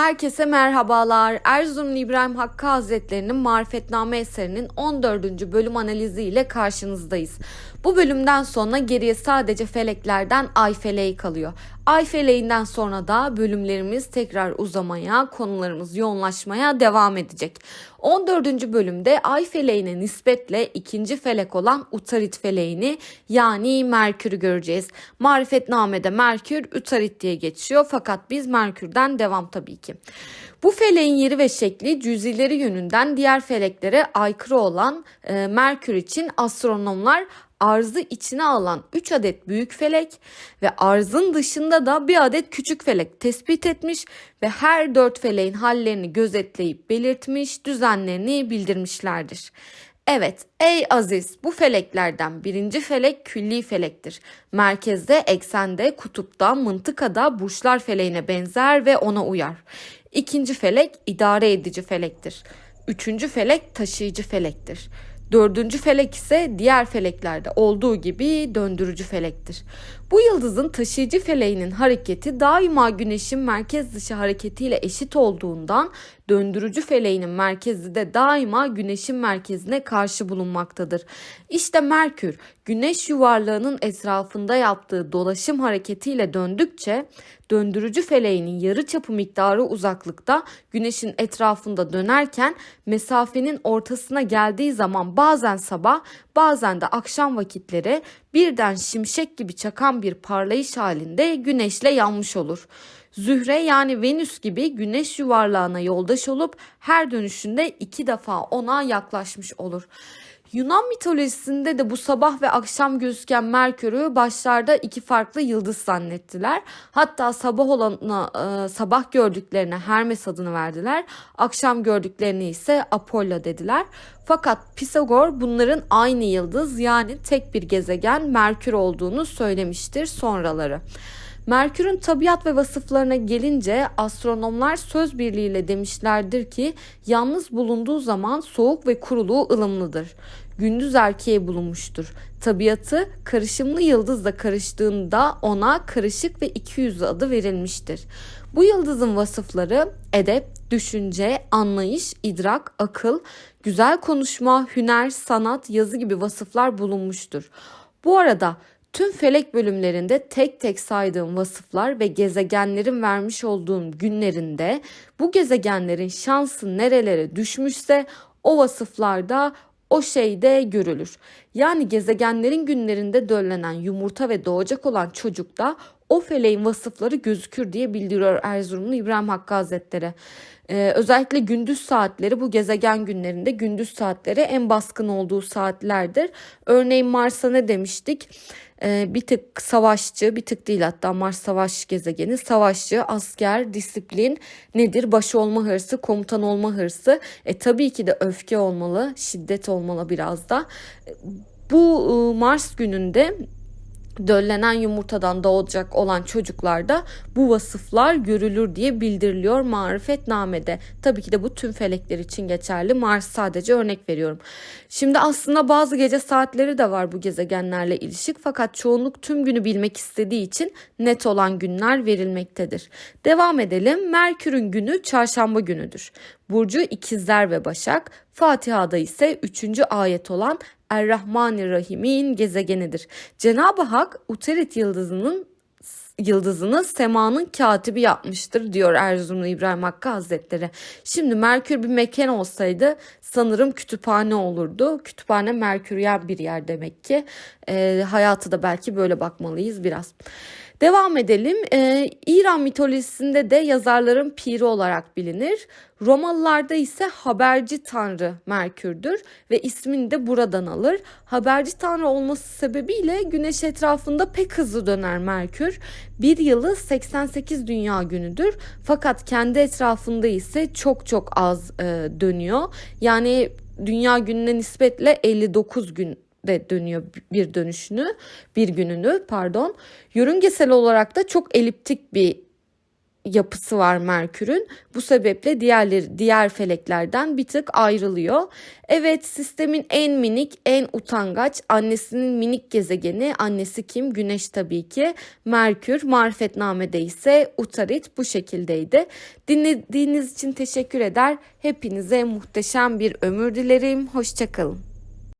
Herkese merhabalar. Erzurumlu İbrahim Hakkı Hazretleri'nin Marifetname eserinin 14. bölüm analizi ile karşınızdayız. Bu bölümden sonra geriye sadece feleklerden ay feleği kalıyor. Ay feleğinden sonra da bölümlerimiz tekrar uzamaya, konularımız yoğunlaşmaya devam edecek. 14. bölümde ay feleğine nispetle ikinci felek olan Utarit feleğini yani Merkür'ü göreceğiz. Marifetname'de Merkür Utarit diye geçiyor fakat biz Merkür'den devam tabii ki. Bu feleğin yeri ve şekli cüzileri yönünden diğer feleklere aykırı olan e, Merkür için astronomlar arzı içine alan 3 adet büyük felek ve arzın dışında da bir adet küçük felek tespit etmiş ve her 4 feleğin hallerini gözetleyip belirtmiş, düzenlerini bildirmişlerdir. Evet ey aziz bu feleklerden birinci felek külli felektir. Merkezde, eksende, kutupta, mıntıkada burçlar feleğine benzer ve ona uyar. İkinci felek idare edici felektir. Üçüncü felek taşıyıcı felektir. Dördüncü felek ise diğer feleklerde olduğu gibi döndürücü felektir. Bu yıldızın taşıyıcı feleğinin hareketi daima güneşin merkez dışı hareketiyle eşit olduğundan döndürücü feleğinin merkezi de daima güneşin merkezine karşı bulunmaktadır. İşte Merkür güneş yuvarlağının etrafında yaptığı dolaşım hareketiyle döndükçe döndürücü feleğinin yarı çapı miktarı uzaklıkta güneşin etrafında dönerken mesafenin ortasına geldiği zaman bazen sabah bazen de akşam vakitleri birden şimşek gibi çakan bir parlayış halinde güneşle yanmış olur. Zühre yani Venüs gibi güneş yuvarlağına yoldaş olup her dönüşünde iki defa ona yaklaşmış olur. Yunan mitolojisinde de bu sabah ve akşam gözüken Merkür'ü başlarda iki farklı yıldız zannettiler. Hatta sabah olana e, sabah gördüklerine Hermes adını verdiler. Akşam gördüklerini ise Apollo dediler. Fakat Pisagor bunların aynı yıldız yani tek bir gezegen Merkür olduğunu söylemiştir sonraları. Merkür'ün tabiat ve vasıflarına gelince astronomlar söz birliğiyle demişlerdir ki yalnız bulunduğu zaman soğuk ve kuruluğu ılımlıdır. Gündüz erkeğe bulunmuştur. Tabiatı karışımlı yıldızla karıştığında ona karışık ve iki yüzlü adı verilmiştir. Bu yıldızın vasıfları edep, düşünce, anlayış, idrak, akıl, güzel konuşma, hüner, sanat, yazı gibi vasıflar bulunmuştur. Bu arada Tüm felek bölümlerinde tek tek saydığım vasıflar ve gezegenlerin vermiş olduğum günlerinde bu gezegenlerin şansı nerelere düşmüşse o vasıflarda o şeyde görülür. Yani gezegenlerin günlerinde döllenen yumurta ve doğacak olan çocukta o feleğin vasıfları gözükür diye bildiriyor Erzurumlu İbrahim Hakkı Hazretleri. Ee, özellikle gündüz saatleri bu gezegen günlerinde gündüz saatleri en baskın olduğu saatlerdir. Örneğin Mars'a ne demiştik? Ee, bir tık savaşçı, bir tık değil hatta Mars savaş gezegeni, savaşçı, asker, disiplin nedir? Baş olma hırsı, komutan olma hırsı. E tabii ki de öfke olmalı, şiddet olmalı biraz da. Bu ıı, Mars gününde döllenen yumurtadan doğacak olan çocuklarda bu vasıflar görülür diye bildiriliyor marifetnamede. Tabii ki de bu tüm felekler için geçerli. Mars sadece örnek veriyorum. Şimdi aslında bazı gece saatleri de var bu gezegenlerle ilişik fakat çoğunluk tüm günü bilmek istediği için net olan günler verilmektedir. Devam edelim. Merkür'ün günü çarşamba günüdür. Burcu ikizler ve başak. Fatiha'da ise 3. ayet olan Er-Rahmanir-Rahim'in gezegenidir. Cenab-ı Hak Uterit yıldızının yıldızını semanın katibi yapmıştır diyor Erzurumlu İbrahim Hakkı Hazretleri. Şimdi Merkür bir mekan olsaydı sanırım kütüphane olurdu. Kütüphane Merküryen bir yer demek ki. E, hayatı da belki böyle bakmalıyız biraz. Devam edelim. Ee, İran mitolojisinde de yazarların piri olarak bilinir. Romalılarda ise haberci tanrı Merkür'dür ve ismini de buradan alır. Haberci tanrı olması sebebiyle güneş etrafında pek hızlı döner Merkür. Bir yılı 88 dünya günüdür fakat kendi etrafında ise çok çok az e, dönüyor. Yani dünya gününe nispetle 59 gün de dönüyor bir dönüşünü, bir gününü pardon. Yörüngesel olarak da çok eliptik bir yapısı var Merkür'ün. Bu sebeple diğerleri diğer feleklerden bir tık ayrılıyor. Evet sistemin en minik, en utangaç, annesinin minik gezegeni, annesi kim? Güneş tabii ki. Merkür, marifetnamede ise Utarit bu şekildeydi. Dinlediğiniz için teşekkür eder. Hepinize muhteşem bir ömür dilerim. Hoşçakalın.